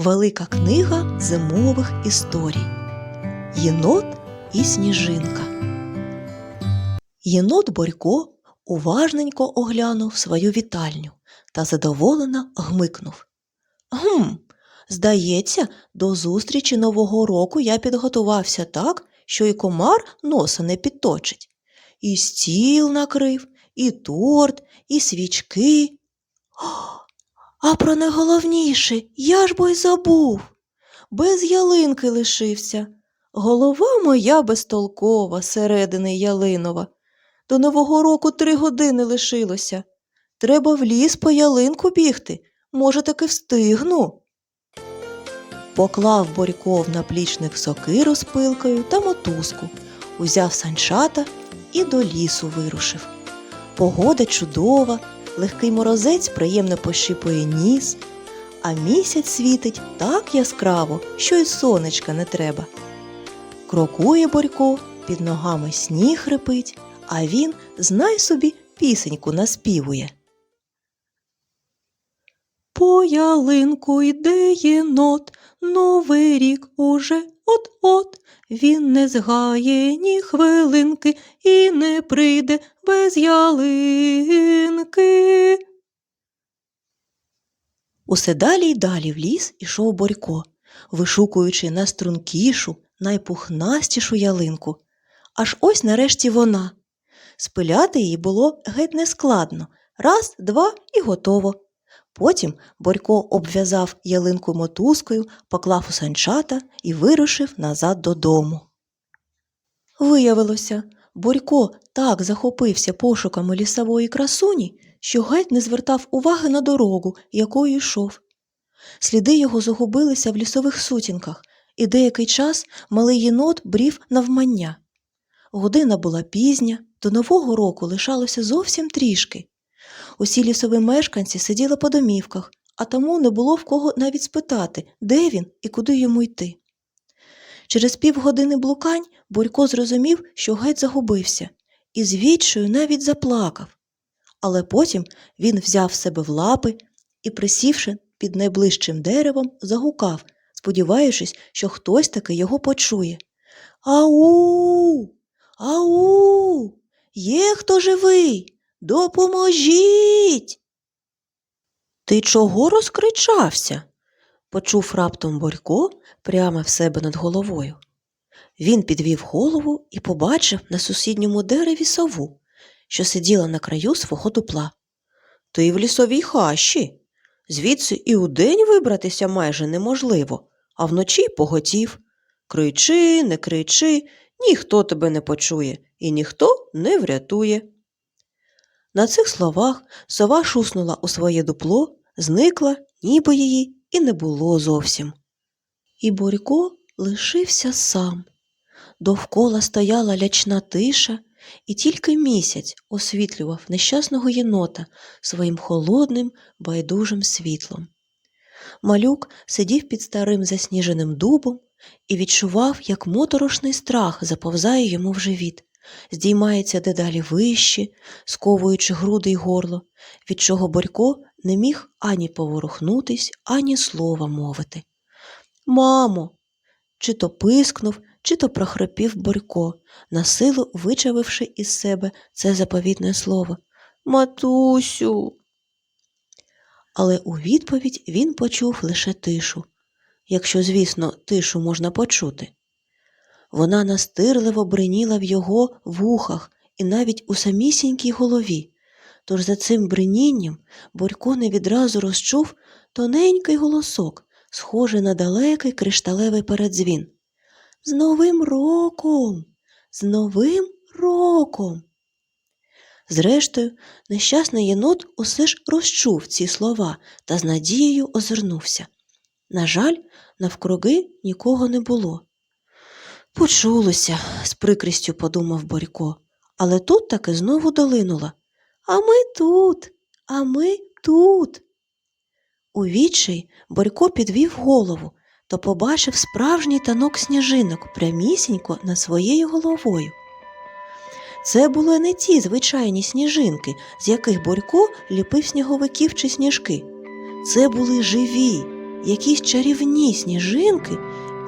Велика книга зимових історій. Єнот і сніжинка. Єнот Борько уважненько оглянув свою вітальню та задоволено гмикнув. Гм, здається, до зустрічі Нового року я підготувався так, що і комар носа не підточить. І стіл накрив, і торт, і свічки. А про найголовніше я ж бо й забув. Без ялинки лишився. Голова моя безтолкова, середини ялинова. До Нового року три години лишилося. Треба в ліс по ялинку бігти. Може, таки встигну. Поклав Борько в наплічник сокиру з пилкою та мотузку, узяв санчата і до лісу вирушив. Погода чудова, легкий морозець приємно пощипує ніс, а місяць світить так яскраво, що й сонечка не треба. Крокує Борько, під ногами сніг хрипить, а він, знай собі, пісеньку наспівує. По ялинку йде єнот, новий рік уже от-от. Він не згає ні хвилинки і не прийде без ялинки. Усе далі й далі в ліс ішов Борько, вишукуючи найстрункішу, найпухнастішу ялинку. Аж ось нарешті вона. Спиляти її було геть нескладно. Раз, два і готово. Потім Борько обв'язав ялинку мотузкою, поклав у санчата і вирушив назад додому. Виявилося, Борько так захопився пошуками лісової красуні, що геть не звертав уваги на дорогу, якою йшов. Сліди його загубилися в лісових сутінках, і деякий час малий єнот брів навмання. Година була пізня, до Нового року лишалося зовсім трішки. Усі лісові мешканці сиділи по домівках, а тому не було в кого навіть спитати, де він і куди йому йти. Через півгодини блукань Борько зрозумів, що геть загубився, і з навіть заплакав. Але потім він взяв себе в лапи і, присівши під найближчим деревом, загукав, сподіваючись, що хтось таки його почує. Ау! Ау! Є хто живий? Допоможіть. Ти чого розкричався? почув раптом Борько прямо в себе над головою. Він підвів голову і побачив на сусідньому дереві сову, що сиділа на краю свого дупла. Ти в лісовій хащі. Звідси і удень вибратися майже неможливо, а вночі поготів. Кричи, не кричи, ніхто тебе не почує і ніхто не врятує. На цих словах сова шуснула у своє дупло, зникла, ніби її і не було зовсім. І Борько лишився сам. Довкола стояла лячна тиша, і тільки місяць освітлював нещасного єнота своїм холодним, байдужим світлом. Малюк сидів під старим засніженим дубом і відчував, як моторошний страх заповзає йому в живіт здіймається дедалі вище, сковуючи груди й горло, від чого Борько не міг ані поворухнутись, ані слова мовити. Мамо. Чи то пискнув, чи то прохрипів Борько, насилу вичавивши із себе це заповітне слово. Матусю. Але у відповідь він почув лише тишу, якщо, звісно, тишу можна почути. Вона настирливо бриніла в його вухах і навіть у самісінькій голові. Тож за цим бринінням Борько не відразу розчув тоненький голосок, схожий на далекий кришталевий передзвін. З Новим роком, з Новим роком. Зрештою, нещасний єнот усе ж розчув ці слова та з надією озирнувся. На жаль, навкруги нікого не було. Почулося, з прикрістю подумав Борько, але тут таки знову долинула. А ми тут, а ми тут. У відчай Борько підвів голову то побачив справжній танок сніжинок прямісінько над своєю головою. Це були не ті звичайні сніжинки, з яких Борько ліпив сніговиків чи сніжки. Це були живі, якісь чарівні сніжинки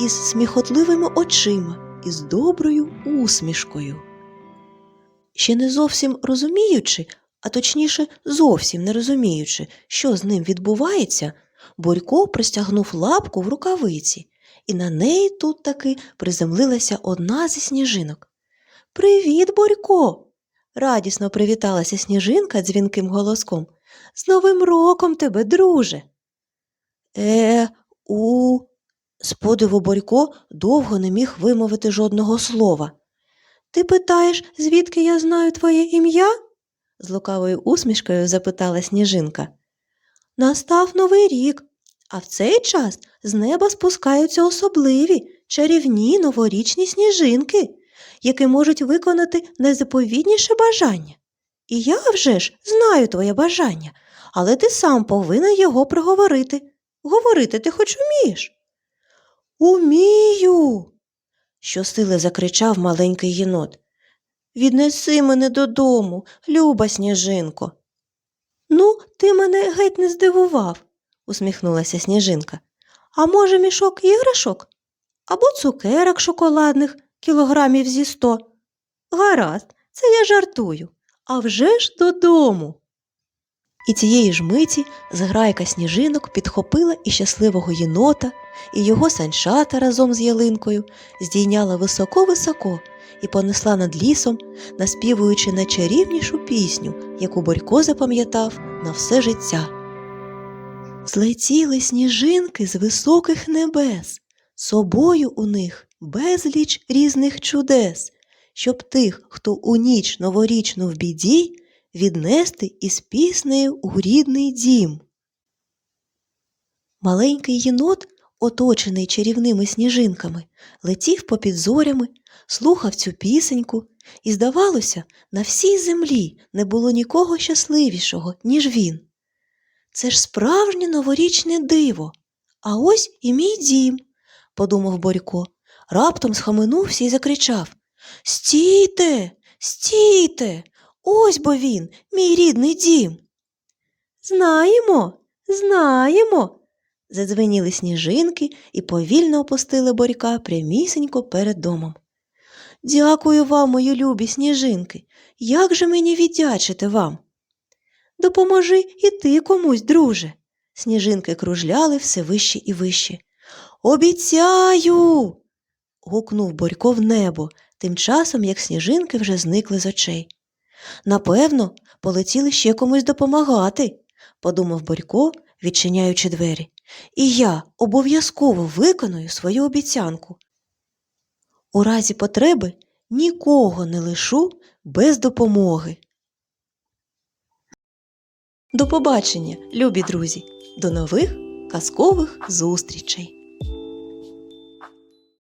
із сміхотливими очима і з доброю усмішкою. Ще не зовсім розуміючи, а точніше, зовсім не розуміючи, що з ним відбувається, Борько простягнув лапку в рукавиці, і на неї тут таки приземлилася одна зі сніжинок. Привіт, Борько! радісно привіталася сніжинка дзвінким голоском. З Новим роком тебе, друже. Е, у. З подиву Борько довго не міг вимовити жодного слова. Ти питаєш, звідки я знаю твоє ім'я? з лукавою усмішкою запитала сніжинка. Настав новий рік, а в цей час з неба спускаються особливі чарівні новорічні сніжинки, які можуть виконати найзаповідніше бажання. І я вже ж знаю твоє бажання, але ти сам повинен його проговорити. Говорити ти хоч умієш? Умію. щосили закричав маленький єнот. Віднеси мене додому, люба сніжинко. Ну, ти мене геть не здивував, усміхнулася сніжинка. А може, мішок іграшок? Або цукерок шоколадних кілограмів зі сто. Гаразд, це я жартую. А вже ж додому. І цієї ж миті зграйка сніжинок підхопила і щасливого єнота, і його санчата разом з ялинкою здійняла високо-високо і понесла над лісом, наспівуючи найчарівнішу пісню, яку Борько запам'ятав на все життя. Злетіли сніжинки з високих небес, собою у них безліч різних чудес, щоб тих, хто у ніч новорічну в біді, віднести із піснею у рідний дім. Маленький єнот, оточений чарівними сніжинками, летів попід зорями, слухав цю пісеньку, і, здавалося, на всій землі не було нікого щасливішого, ніж він. Це ж справжнє новорічне диво. А ось і мій дім, подумав Борько. Раптом схаменувся і закричав Стійте, стійте, ось бо він, мій рідний дім. Знаємо, знаємо. Задзвеніли сніжинки і повільно опустили Борька прямісінько перед домом. Дякую вам, мої любі сніжинки. Як же мені віддячити вам? Допоможи і ти комусь, друже. Сніжинки кружляли все вище і вище. Обіцяю. гукнув Борько в небо, тим часом як сніжинки вже зникли з очей. Напевно, полетіли ще комусь допомагати, подумав Борько, відчиняючи двері. І я обов'язково виконую свою обіцянку. У разі потреби нікого не лишу без допомоги. До побачення, любі друзі, до нових казкових зустрічей!